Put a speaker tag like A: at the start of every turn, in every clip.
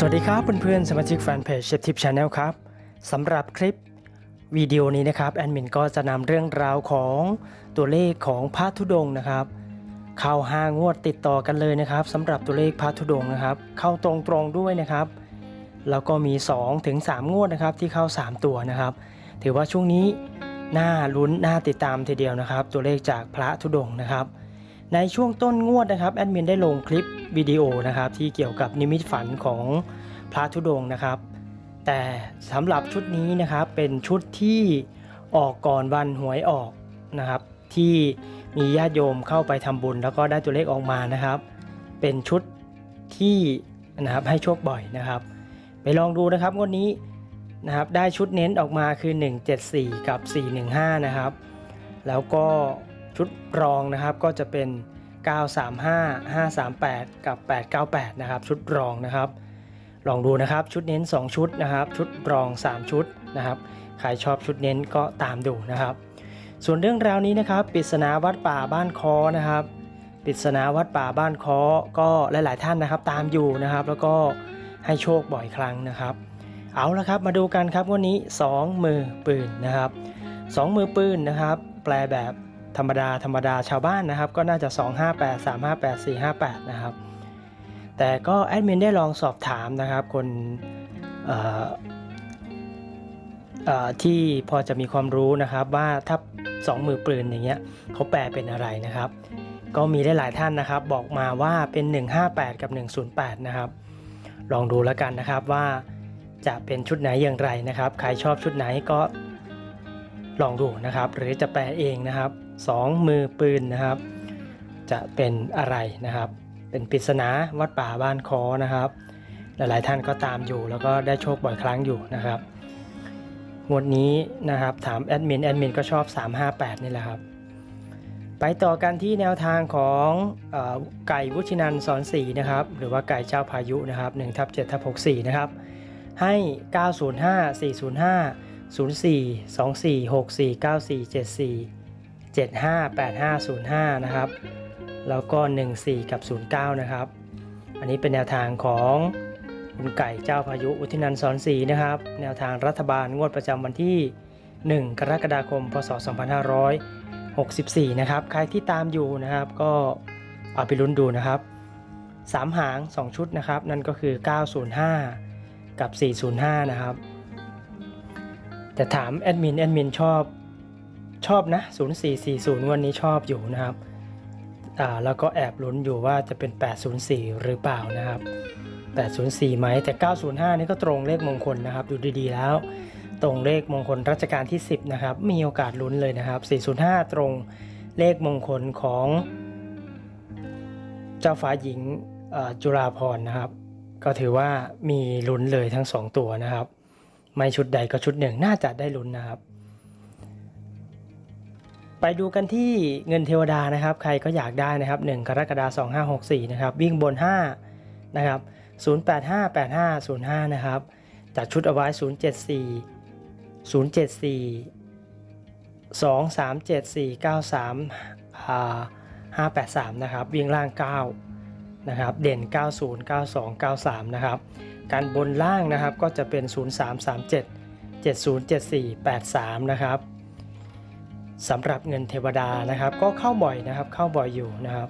A: สวัสดีครับเพื่อนๆสมาชิกแฟนเพจเชฟทิปชาแนลครับสำหรับคลิปวิดีโอนี้นะครับแอดมินก็จะนำเรื่องราวของตัวเลขของพระธุดงนะครับ เข้าห้างวดติดต่อกันเลยนะครับสำหรับตัวเลขพระธุดงนะครับ เข้าตรงๆด้วยนะครับ แล้วก็มี2ถึง3งวดนะครับที่เข้า 3 ตัวนะครับ ถือว่าช่วงนี้น่าลุ้นน่าติดตามทีเดียวนะครับ ตัวเลขจากพระธุดงนะครับในช่วงต้นงวดนะครับแอดมินได้ลงคลิปวิดีโอนะครับที่เกี่ยวกับนิมิตฝันของ พระธุดงค์นะครับ แต่สำหรับชุดนี้นะครับเป็นชุดที่ออกก่อนวันหวยออกนะครับ ที่มีญาติโยมเข้าไปทำบุญ แล้วก็ได้ตัวเลขออกมานะครับ เป็นชุดที่นะครับให้โชคบ่อยนะครับ ไปลองดูนะครับงวดนี้นะครับได้ชุดเน้นออกมาคือ 174 กับ 415 นะครับ แล้วก็ชุดรองนะครับก็จะเป็น 935 538 กับ 898 นะครับ ชุดรองนะครับ ลองดูนะครับชุดเน้น 2 ชุดนะครับ ชุดรอง 3 ชุดนะครับใครชอบชุดเน้นก็ตามดูนะครับ ส่วนเรื่องราวนี้นะครับปริศนาวัดป่าบ้านคอนะครับปริศนาวัดป่าบ้านคอก็หลาย ๆ ท่านนะครับ ตามอยู่นะครับ แล้วก็ให้โชคบ่อยครั้งนะครับ เอาละครับมาดูกันครับวันนี้ 2 มือปืนนะครับ2มือปืนนะครับ แปลแบบธรรมดาธรรมดาชาวบ้านนะครับ ก็น่าจะ 258 358 458 นะครับ แต่ก็แอดมินได้ลองสอบถามนะครับ คนที่พอจะมีความรู้นะครับว่าถ้าสองมือปืนอย่างเงี้ยเขาแปลเป็นอะไรนะครับ ก็มีได้หลายท่านนะครับ บอกมาว่าเป็น 158 กับ 108 นะครับ ลองดูแล้วกันนะครับว่าจะเป็นชุดไหนอย่างไรนะครับ ใครชอบชุดไหนก็ลองดูนะครับ หรือจะแปลเองนะครับสองมือปืนนะครับ จะเป็นอะไรนะครับ เป็นปริศนาวัดป่าบ้านคอนะครับ หลายๆท่านก็ตามอยู่ แล้วก็ได้โชคบ่อยครั้งอยู่นะครับงวดนี้นะครับถามแอดมินแอดมินก็ชอบ 358 นี่แหละครับ ไปต่อกันที่แนวทางของอไก่วุชินันสอนสีนะครับ หรือว่าไก่เจ้าพายุนะครับ1ทับ7ทับ64 นะครับ ให้ 905 405 04 24 64 94 74 75 8505 นะครับ แล้วก็ 14 กับ 09 นะครับ อันนี้เป็นแนวทางของคุณไก่เจ้าพายุอุทินันสอนศรีนะครับ แนวทางรัฐบาลงวดประจำวันที่ 1 กรกฎาคม พศ 2564 นะครับ ใครที่ตามอยู่นะครับ ก็เอาไปลุ้นดูนะครับ 3 หาง 2 ชุดนะครับ นั่นก็คือ 905 กับ 405 นะครับ แต่ถามแอดมินแอดมินชอบชอบนะ 0440 วันนี้ชอบอยู่นะครับ แล้วก็แอบลุ้นอยู่ว่าจะเป็น 804 หรือเปล่านะครับ 804 ไหมแต่ 905 นี่ก็ตรงเลขมงคลนะครับ ดูดีๆแล้ว ตรงเลขมงคลรัชกาลที่ 10 นะครับ มีโอกาสลุ้นเลยนะครับ 405 ตรงเลขมงคลของ เจ้าฟ้าหญิงจุฬาภรนะครับ ก็ถือว่ามีลุ้นเลยทั้ง 2 ตัวนะครับ ไม่ชุดใดก็ชุดหนึ่งน่าจะได้ลุ้นนะครับ ไปดูกันที่เงินเทวดานะครับ ใครก็อยากได้นะครับ 1 กรกฎาคม2564 นะครับ วิ่งบน 5 นะครับ 0858505 นะครับ จัดชุดเอาไว้ 074 074 2374935583 นะครับ วิ่งล่าง 9 นะครับ เด่น 90 92 93 นะครับ การบนล่างนะครับก็จะเป็น 0337 7074 83 นะครับ สำหรับเงินเทวดานะครับ ก็เข้าบ่อยนะครับ เข้าบ่อยอยู่นะครับ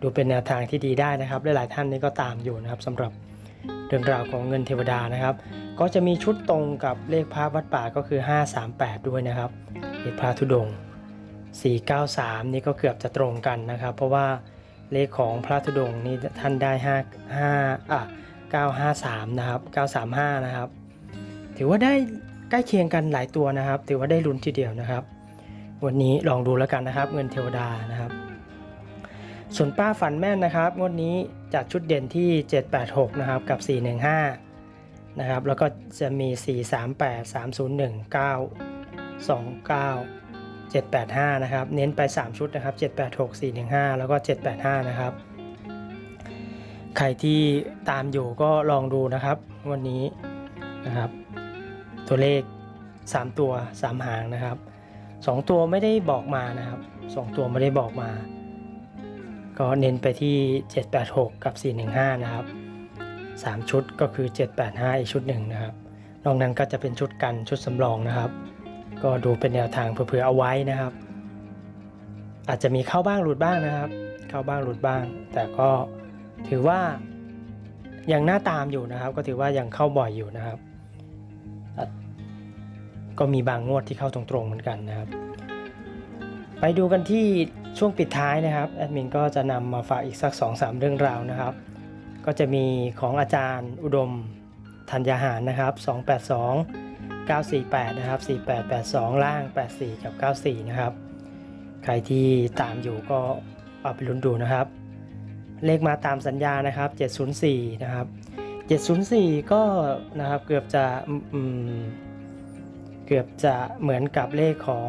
A: ดูเป็นแนวทางที่ดีได้นะครับหลายๆท่านนี่ก็ตามอยู่นะครับสำหรับเรื่องราวของเงินเทวดานะครับ ก็จะมีชุดตรงกับเลขพระวัดป่าก็คือ 538 ด้วยนะครับเลขพระธุดง493 นี่ก็เกือบจะตรงกันนะครับ เพราะว่าเลขของพระธุดงนี่ท่านได้ 5 5อะ953 นะครับ 935 นะครับ ถือว่าได้ใกล้เคียงกันหลายตัวนะครับ ถือว่าได้ลุ้นทีเดียวนะครับ วันนี้ลองดูแล้วกันนะครับ เงินเทวดานะครับ ส่วนป้าฝันแม่นนะครับ งวดนี้จัดชุดเด่นที่ 786 นะครับ กับ 415 นะครับ แล้วก็จะมี 438 301 9 29 785 นะครับ เน้นไป 3 ชุดนะครับ 786 415 แล้วก็ 785 นะครับ ใครที่ตามอยู่ก็ลองดูนะครับ วันนี้นะครับ ตัวเลข 3 ตัว 3 หางนะครับ 2ตัวไม่ได้บอกมานะครับ2ตัวไม่ได้บอกมา ก็เน้นไปที่ 786 กับ 415 นะครับ 3 ชุดก็คือ 785 อีกชุดหนึ่งนะครับ นอกนั้นก็จะเป็นชุดกันชุดสำรองนะครับ ก็ดูเป็นแนวทางเผื่อเอาไว้นะครับ อาจจะมีเข้าบ้างหลุดบ้างนะครับ เข้าบ้างหลุดบ้าง แต่ก็ถือว่ายังน่าตามอยู่นะครับ ก็ถือว่ายังเข้าบ่อยอยู่นะครับ ก็มีบางงวดที่เข้าตรงๆเหมือนกันนะครับ ไปดูกันที่ช่วงปิดท้ายนะครับแอดมินก็จะนำมาฝากอีกสัก 2-3 เรื่องราวนะครับ ก็จะมีของอาจารย์อุดมธัญญาหารนะครับ 282 948 นะครับ 4882 ล่าง 84 กับ 94 นะครับ ใครที่ตามอยู่ก็เอาไปลุ้นดูนะครับ เลขมาตามสัญญานะครับ 704 นะครับ 704 ก็นะครับเกือบจะ เกือบจะเหมือนกับเลขของ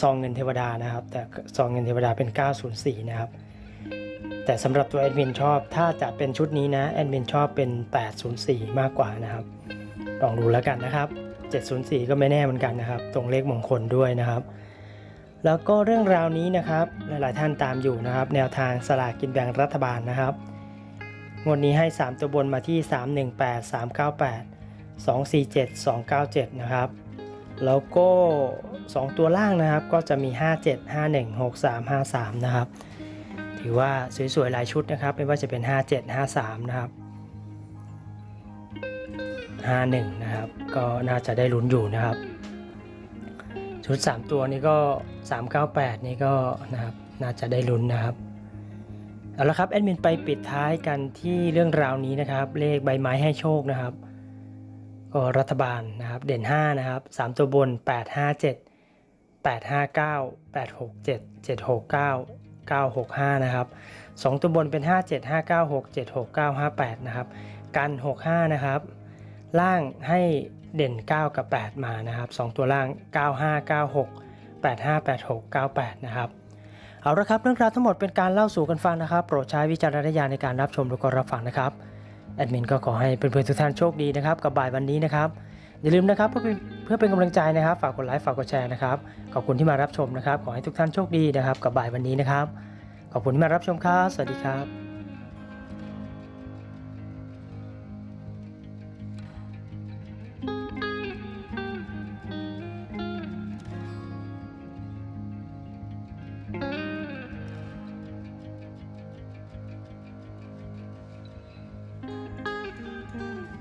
A: ซองเงินเทวดานะครับ แต่ซองเงินเทวดาเป็น 904 นะครับ แต่สำหรับตัวแอดมินชอบถ้าจะเป็นชุดนี้นะแอดมินชอบเป็น 804 มากกว่านะครับ ลองดูแล้วกันนะครับ 704 ก็ไม่แน่เหมือนกันนะครับ ตรงเลขมงคลด้วยนะครับ แล้วก็เรื่องราวนี้นะครับ หลาย ๆ ท่านตามอยู่นะครับ แนวทางสลากกินแบ่งรัฐบาลนะครับงวดนี้ให้ 3 ตัวบนมาที่ 318 398 247 297 นะครับ แล้วก็ 2 ตัวล่างนะครับก็จะมี 57 51 63 53 นะครับ ถือว่าสวยๆ หลายชุดนะครับ ไม่ว่าจะเป็น 57 53 นะครับ 51 นะครับ ก็น่าจะได้ลุ้นอยู่นะครับ ชุด 3 ตัวนี้ก็ 398 นี่ก็นะครับน่าจะได้ลุ้นนะครับเอาละครับแอดมินไปปิดท้ายกันที่เรื่องราวนี้นะครับ เลขใบไม้ให้โชคนะครับ รัฐบาลนะครับเด่น 5 นะครับ 3 ตัวบน 857 859 867 769 965 นะครับ 2 ตัวบนเป็น 57 596 769 58 นะครับ กัน 65 นะครับ ล่างให้เด่น 9 กับ 8 มานะครับ 2 ตัวล่าง 95 96 85 86 98 นะครับ เอาละครับ เรื่องราวทั้งหมดเป็นการเล่าสู่กันฟังนะครับ โปรดใช้วิจารณญาณในการรับชมและก็รับฟังนะครับ แอดมินก็ขอให้เพื่อนๆทุกท่านโชคดีนะครับกับบ่ายวันนี้นะครับ อย่าลืมนะครับเพื่อเป็นเพื่อเป็นกำลังใจนะครับ ฝากกดไลค์ฝากกดแชร์นะครับ ขอบคุณที่มารับชมนะครับ ขอให้ทุกท่านโชคดีนะครับกับบ่ายวันนี้นะครับ ขอบคุณที่มารับชมครับ สวัสดีครับ うん。